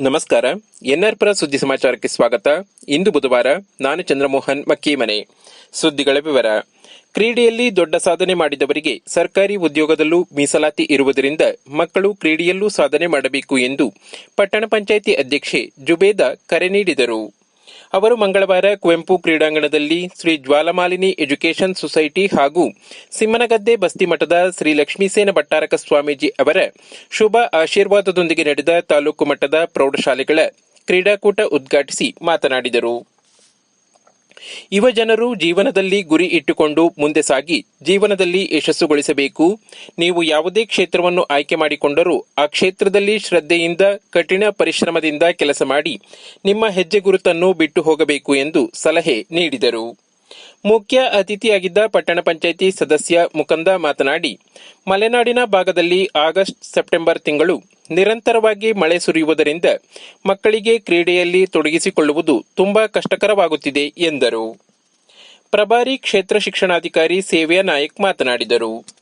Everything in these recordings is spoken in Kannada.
ನಮಸ್ಕಾರ. ಎನ್ಆರ್ಪುರ ಸುದ್ದಿ ಸಮಾಚಾರಕ್ಕೆ ಸ್ವಾಗತ. ಇಂದು ಬುಧವಾರ, ನಾನು ಚಂದ್ರಮೋಹನ್ ಮಕ್ಕೀಮನೆ. ಸುದ್ದಿಗಳ ವಿವರ. ಕ್ರೀಡೆಯಲ್ಲಿ ದೊಡ್ಡ ಸಾಧನೆ ಮಾಡಿದವರಿಗೆ ಸರ್ಕಾರಿ ಉದ್ಯೋಗದಲ್ಲೂ ಮೀಸಲಾತಿ ಇರುವುದರಿಂದ ಮಕ್ಕಳು ಕ್ರೀಡೆಯಲ್ಲೂ ಸಾಧನೆ ಮಾಡಬೇಕು ಎಂದು ಪಟ್ಟಣ ಪಂಚಾಯಿತಿ ಅಧ್ಯಕ್ಷೆ ಜುಬೇದಾ ಕರೆ ನೀಡಿದರು. ಅವರು ಮಂಗಳವಾರ ಕುವೆಂಪು ಕ್ರೀಡಾಂಗಣದಲ್ಲಿ ಶ್ರೀ ಜ್ವಾಲಮಾಲಿನಿ ಎಜುಕೇಷನ್ ಸೊಸೈಟಿ ಹಾಗೂ ಸಿಮ್ಮನಗದ್ದೆ ಬಸ್ತಿಮಠದ ಶ್ರೀ ಲಕ್ಷ್ಮೀಸೇನ ಭಟ್ಟಾರಕ ಸ್ವಾಮೀಜಿ ಅವರ ಶುಭ ಆಶೀರ್ವಾದದೊಂದಿಗೆ ನಡೆದ ತಾಲೂಕು ಮಟ್ಟದ ಪ್ರೌಢಶಾಲೆಗಳ ಕ್ರೀಡಾಕೂಟ ಉದ್ಘಾಟಿಸಿ ಮಾತನಾಡಿದರು. ಯುವ ಜನರು ಜೀವನದಲ್ಲಿ ಗುರಿ ಇಟ್ಟುಕೊಂಡು ಮುಂದೆ ಸಾಗಿ ಜೀವನದಲ್ಲಿ ಯಶಸ್ಸುಗೊಳಿಸಬೇಕು. ನೀವು ಯಾವುದೇ ಕ್ಷೇತ್ರವನ್ನು ಆಯ್ಕೆ ಮಾಡಿಕೊಂಡರೂ ಆ ಕ್ಷೇತ್ರದಲ್ಲಿ ಶ್ರದ್ಧೆಯಿಂದ, ಕಠಿಣ ಪರಿಶ್ರಮದಿಂದ ಕೆಲಸ ಮಾಡಿ ನಿಮ್ಮ ಹೆಜ್ಜೆ ಗುರುತನ್ನು ಬಿಟ್ಟು ಹೋಗಬೇಕು ಎಂದು ಸಲಹೆ ನೀಡಿದರು. ಮುಖ್ಯ ಅತಿಥಿಯಾಗಿದ್ದ ಪಟ್ಟಣ ಪಂಚಾಯಿತಿ ಸದಸ್ಯ ಮುಕಂದ ಮಾತನಾಡಿ, ಮಲೆನಾಡಿನ ಭಾಗದಲ್ಲಿ ಆಗಸ್ಟ್ ಸೆಪ್ಟೆಂಬರ್ ತಿಂಗಳು ನಿರಂತರವಾಗಿ ಮಳೆ ಸುರಿಯುವುದರಿಂದ ಮಕ್ಕಳಿಗೆ ಕ್ರೀಡೆಯಲ್ಲಿ ತೊಡಗಿಸಿಕೊಳ್ಳುವುದು ತುಂಬಾ ಕಷ್ಟಕರವಾಗುತ್ತಿದೆ ಎಂದರು. ಪ್ರಭಾರಿ ಕ್ಷೇತ್ರ ಶಿಕ್ಷಣಾಧಿಕಾರಿ ಸೇವ್ಯ ನಾಯಕ್ ಮಾತನಾಡಿದರು.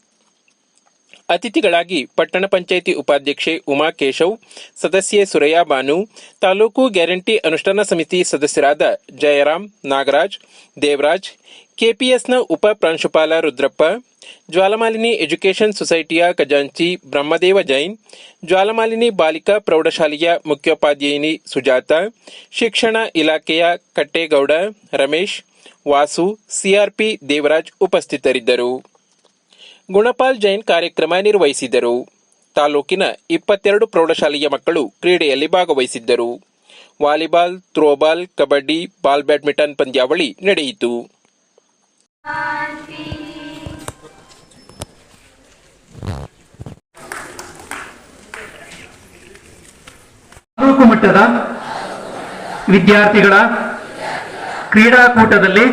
ಅತಿಥಿಗಳಾಗಿ ಪಟ್ಟಣ ಪಂಚಾಯಿತಿ ಉಪಾಧ್ಯಕ್ಷೆ ಉಮಾ ಕೇಶವ್ ಸದಸ್ಯೆ ಸುರಯ್ಯ ಬಾನು, ತಾಲೂಕು ಗ್ಯಾರಂಟಿ ಅನುಷ್ಠಾನ ಸಮಿತಿ ಸದಸ್ಯರಾದ ಜಯರಾಮ್ ನಾಗರಾಜ್, ದೇವರಾಜ್, ಕೆಪಿಎಸ್ನ ಉಪ ಪ್ರಾಂಶುಪಾಲ ರುದ್ರಪ್ಪ, ಜ್ವಾಲಮಾಲಿನಿ ಎಜುಕೇಷನ್ ಸೊಸೈಟಿಯ ಖಜಾಂಚಿ ಬ್ರಹ್ಮದೇವ ಜೈನ್, ಜ್ವಾಲಮಾಲಿನಿ ಬಾಲಿಕಾ ಪ್ರೌಢಶಾಲೆಯ ಮುಖ್ಯೋಪಾಧ್ಯಾಯಿನಿ ಸುಜಾತ, ಶಿಕ್ಷಣ ಇಲಾಖೆಯ ಕಟ್ಟೇಗೌಡ ರಮೇಶ್, ವಾಸು, ಸಿಆರ್ಪಿ ದೇವರಾಜ್ ಉಪಸ್ಥಿತರಿದ್ದರು. ಗುಣಪಾಲ್ ಜೈನ್ ಕಾರ್ಯಕ್ರಮ ನಿರ್ವಹಿಸಿದರು. ತಾಲೂಕಿನ ಇಪ್ಪತ್ತೆರಡು ಪ್ರೌಢಶಾಲೆಯ ಮಕ್ಕಳು ಕ್ರೀಡೆಯಲ್ಲಿ ಭಾಗವಹಿಸಿದ್ದರು. Volleyball, throwball, kabaddi, ball badminton ಪಂದ್ಯಾವಳಿ ನಡೆಯಿತು. ತಾಲೂಕು ಮಟ್ಟದ ವಿದ್ಯಾರ್ಥಿಗಳ ಕ್ರೀಡಾಕೂಟದಲ್ಲಿ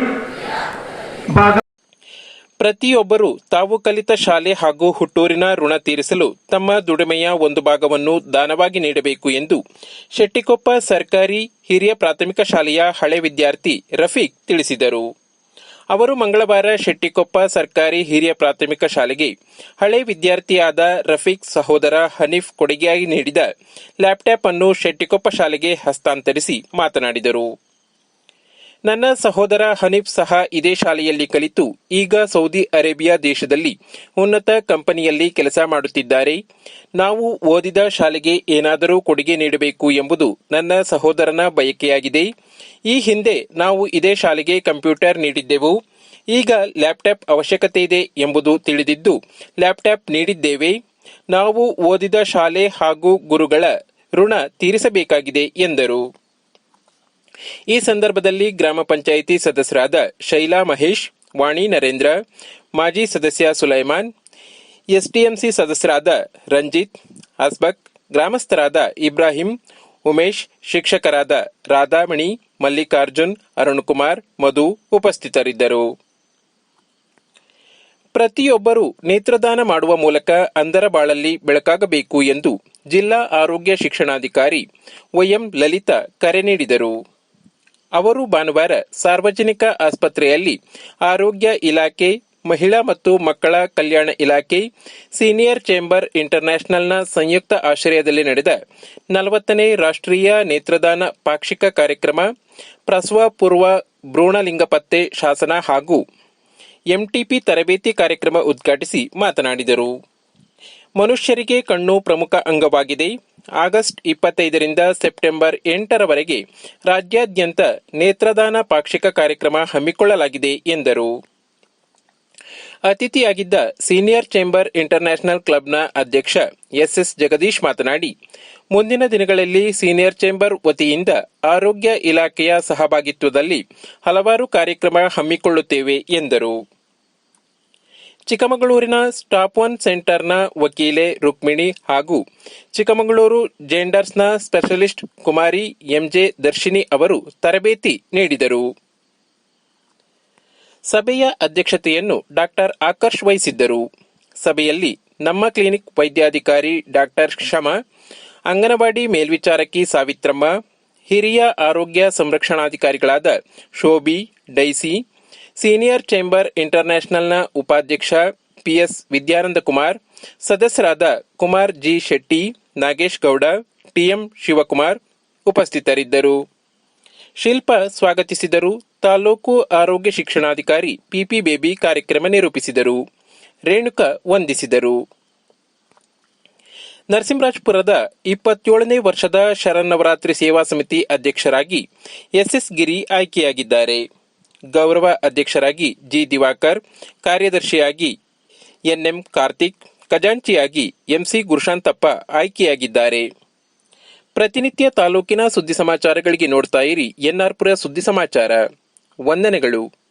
ಭಾಗ ಪ್ರತಿಯೊಬ್ಬರು ತಾವು ಕಲಿತ ಶಾಲೆ ಹಾಗೂ ಹುಟ್ಟೂರಿನ ಋಣ ತೀರಿಸಲು ತಮ್ಮ ದುಡಿಮೆಯ ಒಂದು ಭಾಗವನ್ನು ದಾನವಾಗಿ ನೀಡಬೇಕು ಎಂದು ಶೆಟ್ಟಿಕೊಪ್ಪ ಸರ್ಕಾರಿ ಹಿರಿಯ ಪ್ರಾಥಮಿಕ ಶಾಲೆಯ ಹಳೆ ವಿದ್ಯಾರ್ಥಿ ರಫೀಕ್ ತಿಳಿಸಿದರು. ಅವರು ಮಂಗಳವಾರ ಶೆಟ್ಟಿಕೊಪ್ಪ ಸರ್ಕಾರಿ ಹಿರಿಯ ಪ್ರಾಥಮಿಕ ಶಾಲೆಗೆ ಹಳೆ ವಿದ್ಯಾರ್ಥಿಯಾದ ರಫೀಕ್ ಸಹೋದರ ಹನೀಫ್ ಕೊಡುಗೆಯಾಗಿ ನೀಡಿದ ಲ್ಯಾಪ್ಟಾಪ್ ಅನ್ನು ಶೆಟ್ಟಿಕೊಪ್ಪ ಶಾಲೆಗೆ ಹಸ್ತಾಂತರಿಸಿ ಮಾತನಾಡಿದರು. ನನ್ನ ಸಹೋದರ ಹನೀಫ್ ಸಹ ಇದೇ ಶಾಲೆಯಲ್ಲಿ ಕಲಿತು, ಈಗ ಸೌದಿ ಅರೇಬಿಯಾ ದೇಶದಲ್ಲಿ ಉನ್ನತ ಕಂಪನಿಯಲ್ಲಿ ಕೆಲಸ ಮಾಡುತ್ತಿದ್ದಾರೆ. ನಾವು ಓದಿದ ಶಾಲೆಗೆ ಏನಾದರೂ ಕೊಡುಗೆ ನೀಡಬೇಕು ಎಂಬುದು ನನ್ನ ಸಹೋದರನ ಬಯಕೆಯಾಗಿದೆ. ಈ ಹಿಂದೆ ನಾವು ಇದೇ ಶಾಲೆಗೆ ಕಂಪ್ಯೂಟರ್ ನೀಡಿದ್ದೆವು. ಈಗ ಲ್ಯಾಪ್ಟಾಪ್ ಅವಶ್ಯಕತೆ ಇದೆ ಎಂಬುದು ತಿಳಿದಿದ್ದು, ಲ್ಯಾಪ್ಟಾಪ್ ನೀಡಿದ್ದೇವೆ. ನಾವು ಓದಿದ ಶಾಲೆ ಹಾಗೂ ಗುರುಗಳ ಋಣ ತೀರಿಸಬೇಕಾಗಿದೆ ಎಂದರು. ಈ ಸಂದರ್ಭದಲ್ಲಿ ಗ್ರಾಮ ಪಂಚಾಯಿತಿ ಸದಸ್ಯರಾದ ಶೈಲಾ ಮಹೇಶ್, ವಾಣಿ ನರೇಂದ್ರ, ಮಾಜಿ ಸದಸ್ಯ ಸುಲೈಮಾನ್ ಎಸ್ಟಿಎಂಸಿ ಸದಸ್ಯರಾದ ರಂಜಿತ್, ಅಸ್ಬಕ್, ಗ್ರಾಮಸ್ಥರಾದ ಇಬ್ರಾಹಿಂ, ಉಮೇಶ್, ಶಿಕ್ಷಕರಾದ ರಾಧಾಮಣಿ, ಮಲ್ಲಿಕಾರ್ಜುನ್, ಅರುಣ್ಕುಮಾರ್, ಮಧು ಉಪಸ್ಥಿತರಿದ್ದರು. ಪ್ರತಿಯೊಬ್ಬರು ನೇತ್ರದಾನ ಮಾಡುವ ಮೂಲಕ ಅಂಧರ ಬಾಳಲ್ಲಿ ಬೆಳಕಾಗಬೇಕು ಎಂದು ಜಿಲ್ಲಾ ಆರೋಗ್ಯ ಶಿಕ್ಷಣಾಧಿಕಾರಿ ವೈಎಂ ಲಲಿತಾ ಕರೆ ನೀಡಿದರು. ಅವರು ಭಾನುವಾರ ಸಾರ್ವಜನಿಕ ಆಸ್ಪತ್ರೆಯಲ್ಲಿ ಆರೋಗ್ಯ ಇಲಾಖೆ, ಮಹಿಳಾ ಮತ್ತು ಮಕ್ಕಳ ಕಲ್ಯಾಣ ಇಲಾಖೆ, ಸೀನಿಯರ್ ಚೇಂಬರ್ ಇಂಟರ್ನ್ಯಾಷನಲ್ನ ಸಂಯುಕ್ತ ಆಶ್ರಯದಲ್ಲಿ ನಡೆದ ನಲವತ್ತನೇ ರಾಷ್ಟ್ರೀಯ ನೇತ್ರದಾನ ಪಾಕ್ಷಿಕ ಕಾರ್ಯಕ್ರಮ, ಪ್ರಸವ ಪೂರ್ವ ಭ್ರೂಣಲಿಂಗ ಪತ್ತೆ ಶಾಸನ ಹಾಗೂ ಎಂಟಿಪಿ ತರಬೇತಿ ಕಾರ್ಯಕ್ರಮ ಉದ್ಘಾಟಿಸಿ ಮಾತನಾಡಿದರು. ಮನುಷ್ಯರಿಗೆ ಕಣ್ಣು ಪ್ರಮುಖ ಅಂಗವಾಗಿದೆ. ಆಗಸ್ಟ್ ಇಪ್ಪತ್ತೈದರಿಂದ ಸೆಪ್ಟೆಂಬರ್ ಎಂಟರವರೆಗೆ ರಾಜ್ಯಾದ್ಯಂತ ನೇತ್ರದಾನ ಪಾಕ್ಷಿಕ ಕಾರ್ಯಕ್ರಮ ಹಮ್ಮಿಕೊಳ್ಳಲಾಗಿದೆ ಎಂದರು. ಅತಿಥಿಯಾಗಿದ್ದ ಸೀನಿಯರ್ ಚೇಂಬರ್ ಇಂಟರ್ನ್ಯಾಷನಲ್ ಕ್ಲಬ್ನ ಅಧ್ಯಕ್ಷ ಎಸ್ಎಸ್ ಜಗದೀಶ್ ಮಾತನಾಡಿ, ಮುಂದಿನ ದಿನಗಳಲ್ಲಿ ಸೀನಿಯರ್ ಚೇಂಬರ್ ವತಿಯಿಂದ ಆರೋಗ್ಯ ಇಲಾಖೆಯ ಸಹಭಾಗಿತ್ವದಲ್ಲಿ ಹಲವಾರು ಕಾರ್ಯಕ್ರಮ ಹಮ್ಮಿಕೊಳ್ಳುತ್ತೇವೆ ಎಂದರು. ಚಿಕ್ಕಮಗಳೂರಿನ ಸ್ಟಾಪ್ ಒನ್ ಸೆಂಟರ್ನ ವಕೀಲೆ ರುಕ್ಮಿಣಿ ಹಾಗೂ ಚಿಕ್ಕಮಗಳೂರು ಜೆಂಡರ್ಸ್ನ ಸ್ಪೆಷಲಿಸ್ಟ್ ಕುಮಾರಿ ಎಂಜೆ ದರ್ಶಿನಿ ಅವರು ತರಬೇತಿ ನೀಡಿದರು. ಸಭೆಯ ಅಧ್ಯಕ್ಷತೆಯನ್ನು ಡಾಕ್ಟರ್ ಆಕರ್ಷ್ ವಹಿಸಿದ್ದರು. ಸಭೆಯಲ್ಲಿ ನಮ್ಮ ಕ್ಲಿನಿಕ್ ವೈದ್ಯಾಧಿಕಾರಿ ಡಾಕ್ಟರ್ ಕ್ಷಮ, ಅಂಗನವಾಡಿ ಮೇಲ್ವಿಚಾರಕಿ ಸಾವಿತ್ರಮ್ಮ, ಹಿರಿಯ ಆರೋಗ್ಯ ಸಂರಕ್ಷಣಾಧಿಕಾರಿಗಳಾದ ಶೋಭಿ, ಡೈಸಿ ಸೀನಿಯರ್ ಚೇಂಬರ್ ಇಂಟರ್ನ್ಯಾಷನಲ್ನ ಉಪಾಧ್ಯಕ್ಷ ಪಿಎಸ್ ವಿದ್ಯಾನಂದ ಕುಮಾರ್, ಸದಸ್ಯರಾದ ಕುಮಾರ್ ಜಿ ಶೆಟ್ಟಿ, ನಾಗೇಶ್ ಗೌಡ, ಟಿಎಂ ಶಿವಕುಮಾರ್ ಉಪಸ್ಥಿತರಿದ್ದರು. ಶಿಲ್ಪ ಸ್ವಾಗತಿಸಿದರು. ತಾಲೂಕು ಆರೋಗ್ಯ ಶಿಕ್ಷಣಾಧಿಕಾರಿ ಪಿಪಿ ಬೇಬಿ ಕಾರ್ಯಕ್ರಮ ನಿರೂಪಿಸಿದರು. ರೇಣುಕಾ ವಂದಿಸಿದರು. ನರಸಿಂಹರಾಜಪುರದ ಇಪ್ಪತ್ತೇಳನೇ ವರ್ಷದ ಶರನ್ನವರಾತ್ರಿ ಸೇವಾ ಸಮಿತಿ ಅಧ್ಯಕ್ಷರಾಗಿ ಎಸ್ಎಸ್ ಗಿರಿ ಆಯ್ಕೆಯಾಗಿದ್ದಾರೆ. ಗೌರವ ಅಧ್ಯಕ್ಷರಾಗಿ ಜಿ. ದಿವಾಕರ್, ಕಾರ್ಯದರ್ಶಿಯಾಗಿ ಎನ್ಎಂ ಕಾರ್ತಿಕ್, ಖಜಾಂಚಿಯಾಗಿ ಎಂಸಿ ಗುರುಶಾಂತಪ್ಪ ಆಯ್ಕೆಯಾಗಿದ್ದಾರೆ. ಪ್ರತಿನಿತ್ಯ ತಾಲೂಕಿನ ಸುದ್ದಿ ಸಮಾಚಾರಗಳಿಗೆ ನೋಡ್ತಾ ಇರಿ ಎನ್ಆರ್ಪುರ ಸುದ್ದಿ ಸಮಾಚಾರ. ವಂದನೆಗಳು.